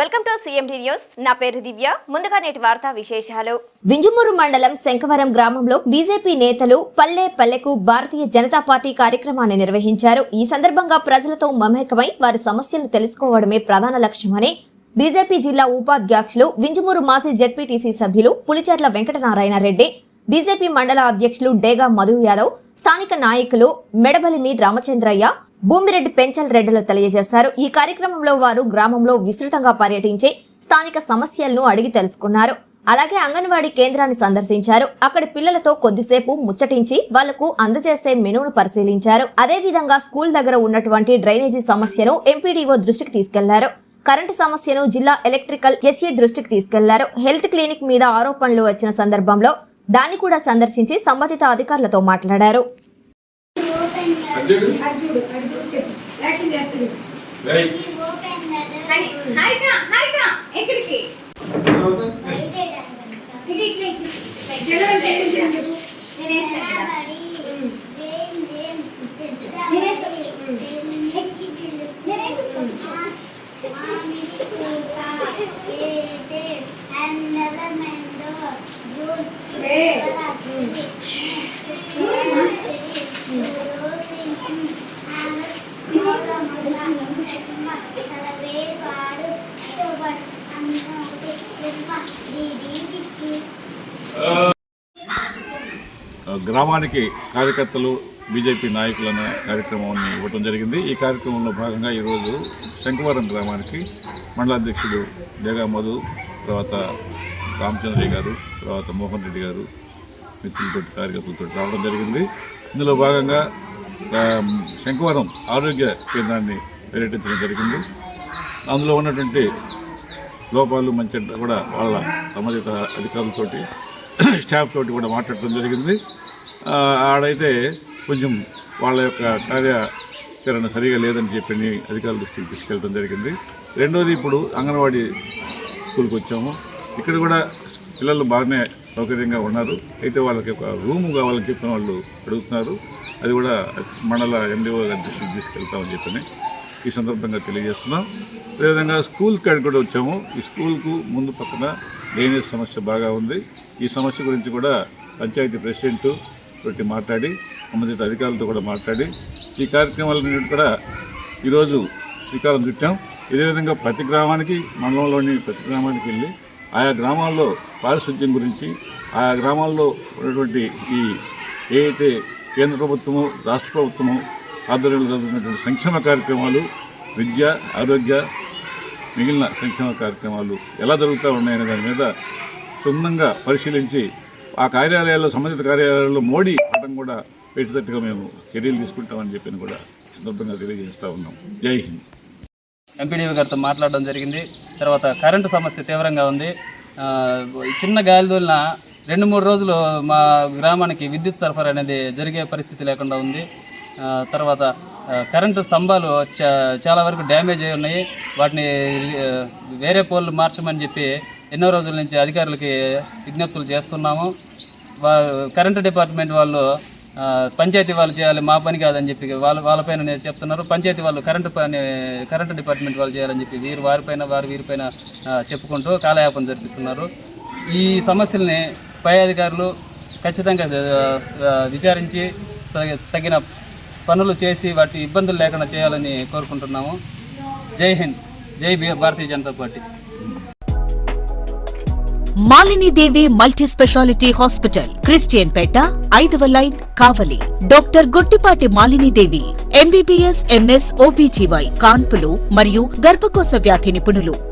Welcome to CMD news. నా పేరు దివ్య. ముందుగా నేటి వార్తా విశేషాలు. వింజమూరు మండలం శంకవరం గ్రామంలో బీజేపీ నేతలు పల్లె పల్లెకు భారతీయ జనతా పార్టీ కార్యక్రమాన్ని నిర్వహించారు. ఈ సందర్భంగా ప్రజలతో మమేకమై వారి సమస్యలు తెలుసుకోవడమే ప్రధాన లక్ష్యమని బీజేపీ జిల్లా ఉపాధ్యక్షులు వింజమూరు మాజీ జెడ్పీటీసీ సభ్యులు పులిచెర్ల వెంకటనారాయణ రెడ్డి బీజేపీ మండల అధ్యక్షులు డేగా మధు యాదవ్ స్థానిక నాయకులు మెడబలిని రామచంద్రయ్య భూమిరెడ్డి పెంచల్ రెడ్డిలో తెలియజేశారు. ఈ కార్యక్రమంలో వారు గ్రామంలో విస్తృతంగా పర్యటించి స్థానిక సమస్యలను అడిగి తెలుసుకున్నారు. అలాగే అంగన్వాడీ కేంద్రాన్ని సందర్శించారు. అక్కడి పిల్లలతో కొద్దిసేపు ముచ్చటించి వాళ్ళకు అందజేసే మెనూను పరిశీలించారు. అదే విధంగా స్కూల్ దగ్గర ఉన్నటువంటి డ్రైనేజీ సమస్యను ఎంపీడీఓ దృష్టికి తీసుకెళ్ళారు. కరెంటు సమస్యను జిల్లా ఎలక్ట్రికల్ ఎస్ఏ దృష్టికి తీసుకెళ్ళారు. హెల్త్ క్లినిక్ మీద ఆరోపణలు వచ్చిన సందర్భంలో దాన్ని కూడా సందర్శించి సంబంధిత అధికారులతో మాట్లాడారు. అర్జుడు అర్జుడు అర్జుడు చెప్పు. యాక్షన్ రైట్ ఎక్కడికి తర్వాత ఇది ఇట్లా ఇచ్చి జనరల్ టెక్నీషియన్ చెప్పు నేను వేస్తాను కదా గ్రామానికి కార్యకర్తలు బీజేపీ నాయకులను కార్యక్రమాన్ని ఇవ్వడం జరిగింది. ఈ కార్యక్రమంలో భాగంగా ఈరోజు శంకవరం గ్రామానికి మండలాధ్యక్షుడు జగా మధు తర్వాత రామచంద్రయ్య గారు తర్వాత మోహన్ రెడ్డి గారు మిత్రులతో కార్యకర్తలతో రావడం జరిగింది. ఇందులో భాగంగా శంకవరం ఆరోగ్య కేంద్రాన్ని పర్యటించడం జరిగింది. అందులో ఉన్నటువంటి లోపాలు మంచి కూడా వాళ్ళ సంబంధిత అధికారులతోటి స్టాఫ్ తోటి కూడా మాట్లాడటం జరిగింది. ఆడైతే కొంచెం వాళ్ళ యొక్క కార్యాచరణ సరిగా లేదని చెప్పి అధికారుల దృష్టికి తీసుకెళ్ళడం జరిగింది. రెండోది ఇప్పుడు అంగన్వాడీ స్కూల్కి వచ్చాము. ఇక్కడ కూడా పిల్లలు బాగానే సౌకర్యంగా ఉన్నారు. అయితే వాళ్ళకి ఒక రూము కావాలని చెప్పిన వాళ్ళు అడుగుతున్నారు. అది కూడా మండల ఎండిఓ గారి దృష్టికి తీసుకెళ్తామని చెప్పని ఈ సందర్భంగా తెలియజేస్తున్నాం. అదేవిధంగా స్కూల్ కాడ కూడా వచ్చాము. ఈ స్కూల్కు ముందు పక్కన డ్రైనేజ్ సమస్య బాగా ఉంది. ఈ సమస్య గురించి కూడా పంచాయతీ ప్రెసిడెంట్ తోటి మాట్లాడి సంబంధిత అధికారులతో కూడా మాట్లాడి ఈ కార్యక్రమాలన్నింటి కూడా ఈరోజు శ్రీకారం చుట్టాం. ఇదే విధంగా ప్రతి గ్రామానికి మండలంలోని ప్రతి గ్రామానికి వెళ్ళి ఆయా గ్రామాల్లో పారిశుద్ధ్యం గురించి ఆయా గ్రామాల్లో ఉన్నటువంటి ఈ ఏదైతే కేంద్ర ప్రభుత్వము రాష్ట్ర ప్రభుత్వము ఆధ్వర్యంలో జరుగుతున్నటువంటి సంక్షేమ కార్యక్రమాలు విద్య ఆరోగ్య మిగిలిన సంక్షేమ కార్యక్రమాలు ఎలా జరుగుతూ ఉన్నాయనే దాని మీద క్షుణ్ణంగా పరిశీలించి ఆ కార్యాలయాల్లో సంబంధిత కార్యాలయాల్లో మోడీ పటం కూడా పెట్టేటట్టుగా మేము చర్యలు తీసుకుంటామని చెప్పి కూడా సందర్భంగా తెలియజేస్తూ ఉన్నాం. జై హింద్. ఎంపీడీవి గారితో మాట్లాడడం జరిగింది. తర్వాత కరెంటు సమస్య తీవ్రంగా ఉంది. చిన్న గాలిదోలిన రెండు మూడు రోజులు మా గ్రామానికి విద్యుత్ సరఫరా అనేది జరిగే పరిస్థితి లేకుండా ఉంది. తర్వాత కరెంటు స్తంభాలు చా- చాలా వరకు డ్యామేజ్ అయి ఉన్నాయి. వాటిని వేరే పోల్లు మార్చమని చెప్పి ఎన్నో రోజుల నుంచి అధికారులకి విజ్ఞప్తులు చేస్తున్నాము. వా కరెంటు డిపార్ట్మెంట్ వాళ్ళు పంచాయతీ వాళ్ళు చేయాలి మా పని కాదని చెప్పి వాళ్ళ వాళ్ళపైన నేను చెప్తున్నారు. పంచాయతీ వాళ్ళు కరెంటు పని కరెంటు డిపార్ట్మెంట్ వాళ్ళు చేయాలని చెప్పి వీరు వారిపైన వారు వీరిపైన చెప్పుకుంటూ కాలయాపన జరిపిస్తున్నారు. ఈ సమస్యల్ని పై అధికారులు ఖచ్చితంగా విచారించి తగిన పనులు చేసి వాటి ఇబ్బందులు లేకుండా చేయాలని కోరుకుంటున్నాము. Jai Hind. Jai Bharatiya Janata party. Malinidevi multi speciality hospital Christian Peta ఐదవ line Kavali. Doctor Guttipati Malinidevi MBBS MS OBGY కాన్పులు మరియు గర్భకోశ వ్యాధి నిపుణులు.